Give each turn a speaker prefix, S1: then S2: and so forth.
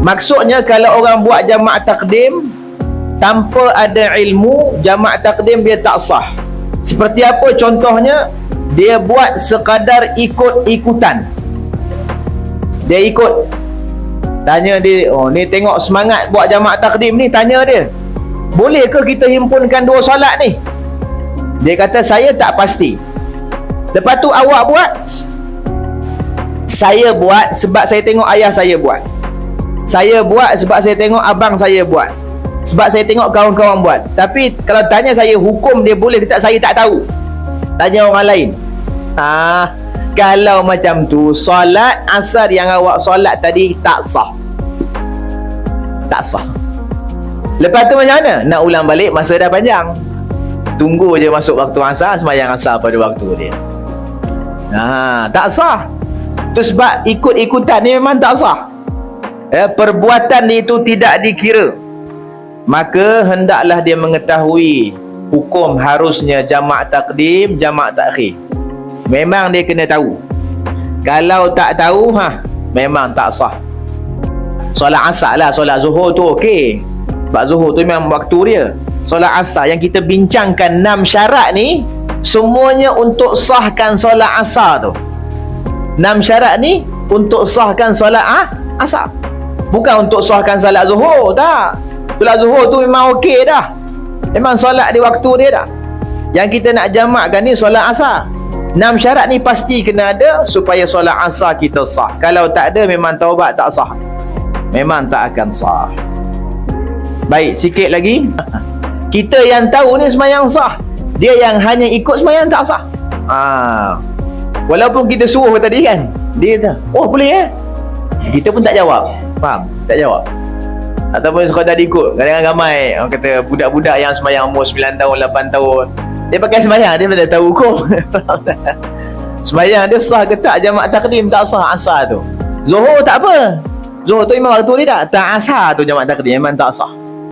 S1: Maksudnya kalau orang buat jamaah takdim tanpa ada ilmu, jamaah takdim dia tak sah. Seperti apa contohnya? Dia buat sekadar ikut-ikutan. Dia ikut. Tanya dia, oh ni tengok semangat buat jamaah takdim ni, tanya dia. Boleh ke kita himpunkan dua solat ni? Dia kata saya tak pasti. Lepas tu awak buat Saya buat sebab saya tengok ayah saya buat Saya buat sebab saya tengok abang saya buat. Sebab saya tengok kawan-kawan buat. Tapi kalau tanya saya hukum dia boleh ke tak saya tak tahu. Tanya orang lain. Ah, Kalau macam tu Solat asar yang awak solat tadi tak sah. Tak sah. Lepas tu macam mana? Nak ulang balik masa dah panjang. Tunggu je masuk waktu asar Semayang asar pada waktu dia. Ha, tak sah. Tu sebab ikut-ikutan ni memang tak sah. Eh, perbuatan itu tidak dikira. Maka hendaklah dia mengetahui hukum harusnya jamak takdim, jamak takhir. Memang dia kena tahu. Kalau tak tahu, ha, memang tak sah. Solat asar lah, solat zuhur tu okey. Sebab zuhur tu memang waktu dia. Solat asar yang kita bincangkan enam syarat ni, semuanya untuk sahkan solat asar tu enam syarat ni untuk sahkan solat ah, asar bukan untuk sahkan solat zuhur tak. Solat zuhur tu memang okey dah. Memang solat di waktu dia dah. Yang kita nak jamakkan ni solat asar. Enam syarat ni pasti kena ada supaya solat asar kita sah. Kalau tak ada memang taubat tak sah. Memang tak akan sah. Baik sikit lagi. Kita yang tahu ni semayang sah. Dia yang hanya ikut sembahyang tak sah. Ha. Walaupun kita suruh tadi kan, dia kata, "Oh, boleh eh?" Kita pun tak jawab. Faham? Tak jawab. Ataupun sekadar ikut. Kadang-kadang ramai orang kata budak-budak yang sembahyang umur 9 tahun, 8 tahun. Dia pakai sembahyang, dia dah tahu hukum. sembahyang dia sah ke tak jamak takdim tak sah asar tu. Zuhur tak apa. Zuhur tu memang waktu dia tak. Tak asar tu jamak takdim memang tak sah.